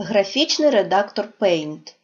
Графічний редактор Paint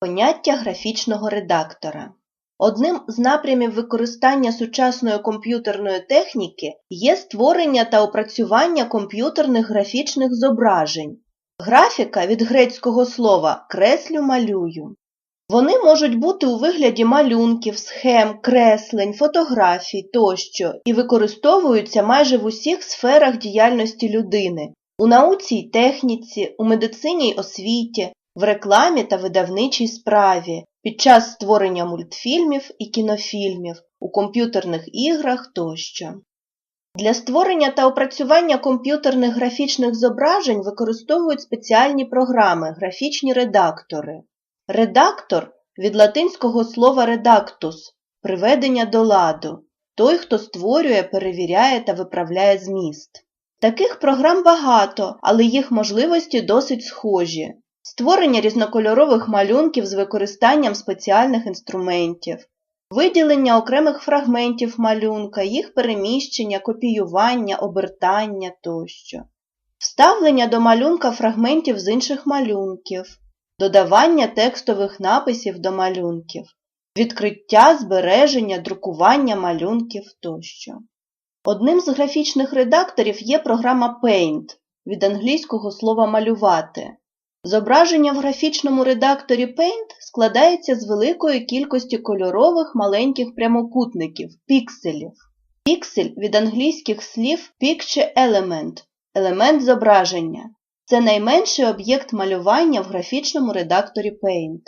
Поняття графічного редактора Одним з напрямів використання сучасної комп'ютерної техніки є створення та опрацювання комп'ютерних графічних зображень. Графіка від грецького слова «креслю малюю». Вони можуть бути у вигляді малюнків, схем, креслень, фотографій тощо і використовуються майже в усіх сферах діяльності людини у науці й техніці, у медицині й освіті, в рекламі та видавничій справі, під час створення мультфільмів і кінофільмів, у комп'ютерних іграх тощо. Для створення та опрацювання комп'ютерних графічних зображень використовують спеціальні програми, графічні редактори. Редактор від латинського слова редактус приведення до ладу, той, хто створює, перевіряє та виправляє зміст. Таких програм багато, але їх можливості досить схожі. Створення різнокольорових малюнків з використанням спеціальних інструментів, виділення окремих фрагментів малюнка, їх переміщення, копіювання, обертання тощо, вставлення до малюнка фрагментів з інших малюнків, додавання текстових написів до малюнків, відкриття, збереження, друкування малюнків тощо. Одним з графічних редакторів є програма Paint від англійського слова малювати. Зображення в графічному редакторі Paint складається з великої кількості кольорових маленьких прямокутників пікселів. Піксель від англійських слів Picture Element елемент зображення. Це найменший об'єкт малювання в графічному редакторі Paint.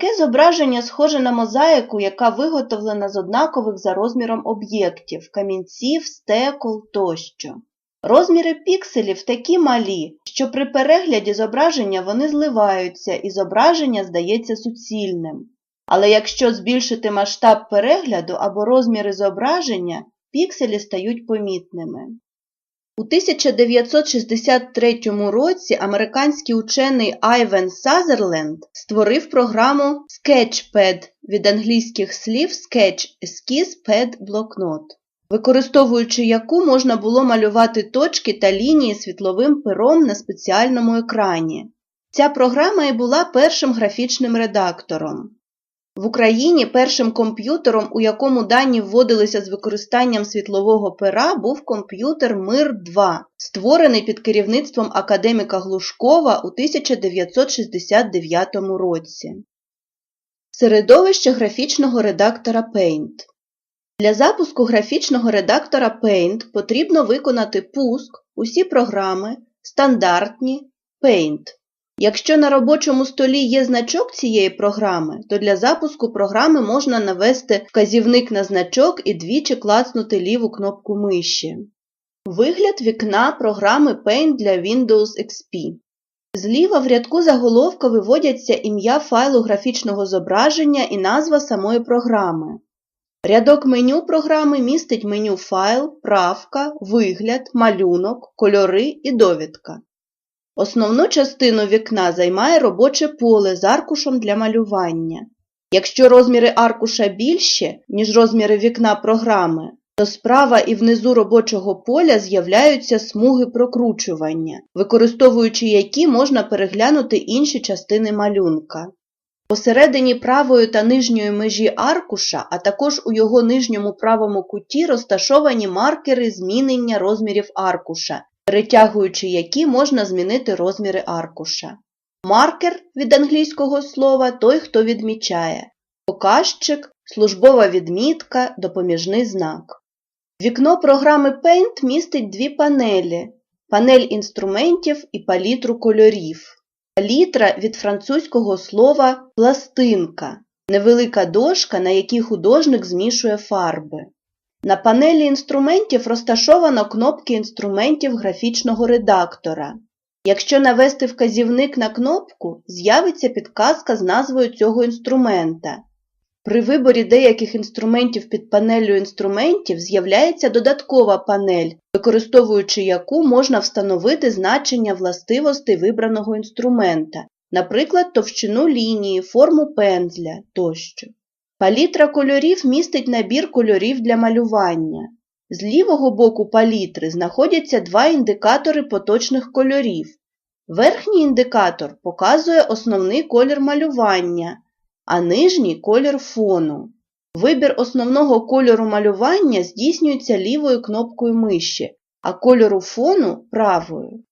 Таке зображення схоже на мозаїку, яка виготовлена з однакових за розміром об'єктів, камінців, стекол тощо. Розміри пікселів такі малі, що при перегляді зображення вони зливаються і зображення здається суцільним. Але якщо збільшити масштаб перегляду або розміри зображення, пікселі стають помітними. У 1963 році американський учений Айвен Сазерленд створив програму Sketchpad від англійських слів Sketch – ескіз, Pad – блокнот, використовуючи яку можна було малювати точки та лінії світловим пером на спеціальному екрані. Ця програма і була першим графічним редактором. В Україні першим комп'ютером, у якому дані вводилися з використанням світлового пера, був комп'ютер Мир-2, створений під керівництвом академіка Глушкова у 1969 році. Середовище графічного редактора Paint Для запуску графічного редактора Paint потрібно виконати пуск, усі програми, стандартні Paint. Якщо на робочому столі є значок цієї програми, то для запуску програми можна навести вказівник на значок і двічі клацнути ліву кнопку миші. Вигляд вікна програми Paint для Windows XP. Зліва в рядку заголовка виводяться ім'я файлу графічного зображення і назва самої програми. Рядок меню програми містить меню Файл, правка, вигляд, малюнок, кольори і довідка. Основну частину вікна займає робоче поле з аркушем для малювання. Якщо розміри аркуша більші, ніж розміри вікна програми, то справа і внизу робочого поля з'являються смуги прокручування, використовуючи які можна переглянути інші частини малюнка. Посередині правої та нижньої межі аркуша, а також у його нижньому правому куті розташовані маркери змінення розмірів аркуша, перетягуючи які можна змінити розміри аркуша. Маркер від англійського слова той, хто відмічає. Показчик, службова відмітка, допоміжний знак. Вікно програми Paint містить дві панелі панель інструментів і палітру кольорів. Палітра від французького слова пластинка невелика дошка, на якій художник змішує фарби. На панелі інструментів розташовано кнопки інструментів графічного редактора. Якщо навести вказівник на кнопку, з'явиться підказка з назвою цього інструмента. При виборі деяких інструментів під панеллю інструментів з'являється додаткова панель, використовуючи яку можна встановити значення властивостей вибраного інструмента, наприклад, товщину лінії, форму пензля тощо. Палітра кольорів містить набір кольорів для малювання. З лівого боку палітри знаходяться два індикатори поточних кольорів Верхній індикатор показує основний колір малювання, а нижній колір фону. Вибір основного кольору малювання здійснюється лівою кнопкою миші, а кольору фону правою.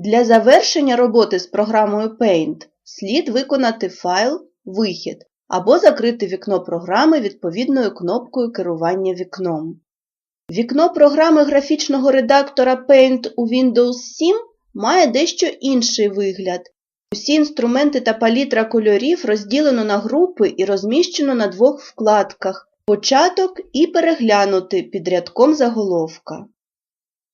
Для завершення роботи з програмою Paint слід виконати файл Вихід або закрити вікно програми відповідною кнопкою керування вікном. Вікно програми графічного редактора Paint у Windows 7 має дещо інший вигляд. Усі інструменти та палітра кольорів розділено на групи і розміщено на двох вкладках Початок і переглянути під рядком заголовка.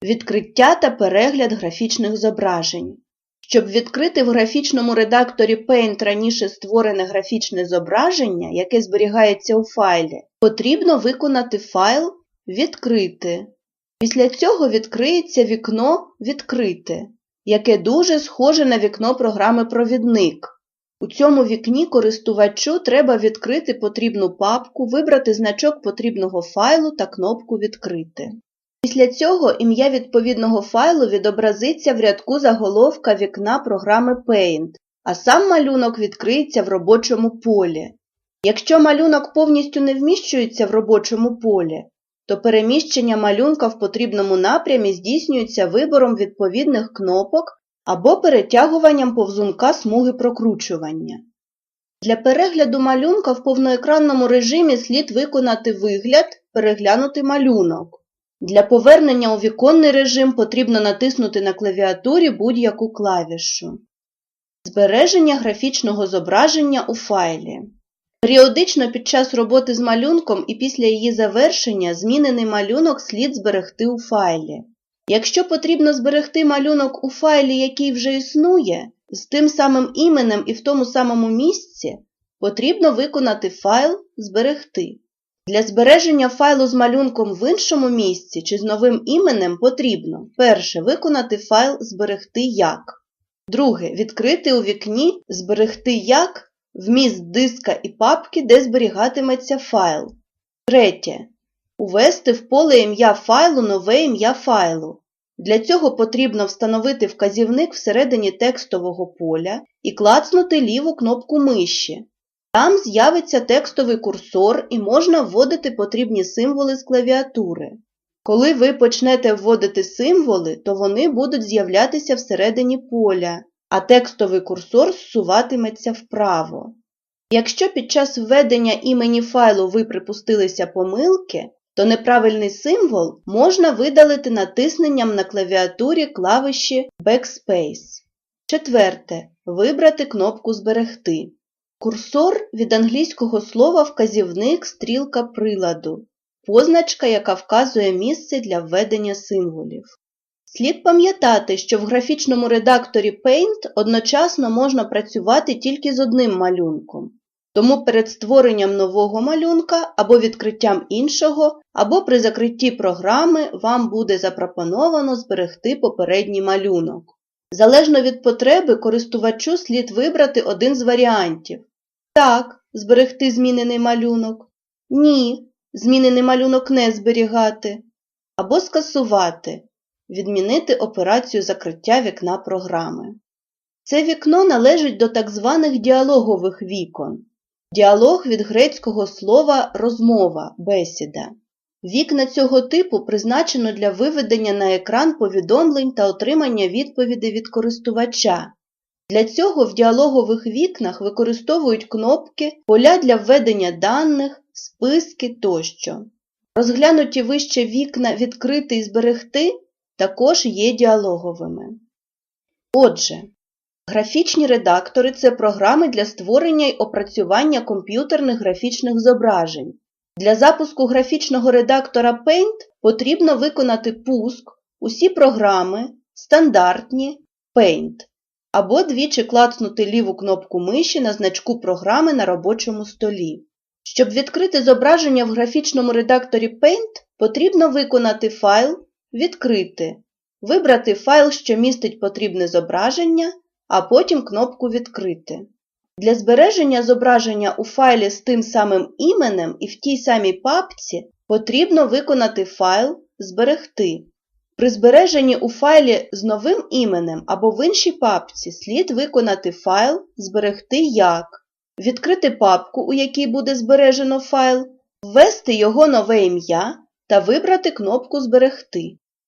Відкриття та перегляд графічних зображень. Щоб відкрити в графічному редакторі Paint раніше створене графічне зображення, яке зберігається у файлі, потрібно виконати файл Відкрити. Після цього відкриється вікно Відкрити, яке дуже схоже на вікно програми Провідник. У цьому вікні користувачу треба відкрити потрібну папку, вибрати значок потрібного файлу та кнопку Відкрити. Після цього ім'я відповідного файлу відобразиться в рядку заголовка вікна програми Paint, а сам малюнок відкриється в робочому полі. Якщо малюнок повністю не вміщується в робочому полі, то переміщення малюнка в потрібному напрямі здійснюється вибором відповідних кнопок або перетягуванням повзунка смуги прокручування. Для перегляду малюнка в повноекранному режимі слід виконати вигляд Переглянути малюнок. Для повернення у віконний режим потрібно натиснути на клавіатурі будь-яку клавішу. Збереження графічного зображення у файлі. Періодично під час роботи з малюнком і після її завершення змінений малюнок слід зберегти у файлі. Якщо потрібно зберегти малюнок у файлі, який вже існує, з тим самим іменем і в тому самому місці, потрібно виконати файл Зберегти. Для збереження файлу з малюнком в іншому місці чи з новим іменем потрібно перше виконати файл Зберегти як. Друге відкрити у вікні Зберегти як вміст диска і папки, де зберігатиметься файл. Третє. Увести в поле ім'я файлу нове ім'я файлу. Для цього потрібно встановити вказівник всередині текстового поля і клацнути ліву кнопку миші. Там з'явиться текстовий курсор і можна вводити потрібні символи з клавіатури. Коли ви почнете вводити символи, то вони будуть з'являтися всередині поля, а текстовий курсор зсуватиметься вправо. Якщо під час введення імені файлу ви припустилися помилки, то неправильний символ можна видалити натисненням на клавіатурі клавіші Backspace. Четверте. Вибрати кнопку Зберегти. Курсор від англійського слова вказівник стрілка приладу, позначка, яка вказує місце для введення символів. Слід пам'ятати, що в графічному редакторі Paint одночасно можна працювати тільки з одним малюнком. Тому перед створенням нового малюнка або відкриттям іншого, або при закритті програми вам буде запропоновано зберегти попередній малюнок. Залежно від потреби, користувачу слід вибрати один з варіантів. Так, зберегти змінений малюнок. Ні, змінений малюнок не зберігати. Або скасувати, відмінити операцію закриття вікна програми. Це вікно належить до так званих діалогових вікон. Діалог від грецького слова розмова, бесіда. Вікна цього типу призначено для виведення на екран повідомлень та отримання відповідей від користувача. Для цього в діалогових вікнах використовують кнопки, поля для введення даних, списки тощо. Розглянуті вище вікна Відкрити і зберегти також є діалоговими. Отже, графічні редактори це програми для створення й опрацювання комп'ютерних графічних зображень. Для запуску графічного редактора Paint потрібно виконати пуск усі програми, стандартні Paint або двічі клацнути ліву кнопку миші на значку програми на робочому столі. Щоб відкрити зображення в графічному редакторі Paint, потрібно виконати файл Відкрити, вибрати файл, що містить потрібне зображення, а потім кнопку Відкрити. Для збереження зображення у файлі з тим самим іменем і в тій самій папці потрібно виконати файл Зберегти. При збереженні у файлі з новим іменем або в іншій папці слід виконати файл «Зберегти як», відкрити папку, у якій буде збережено файл, ввести його нове ім'я та вибрати кнопку «Зберегти».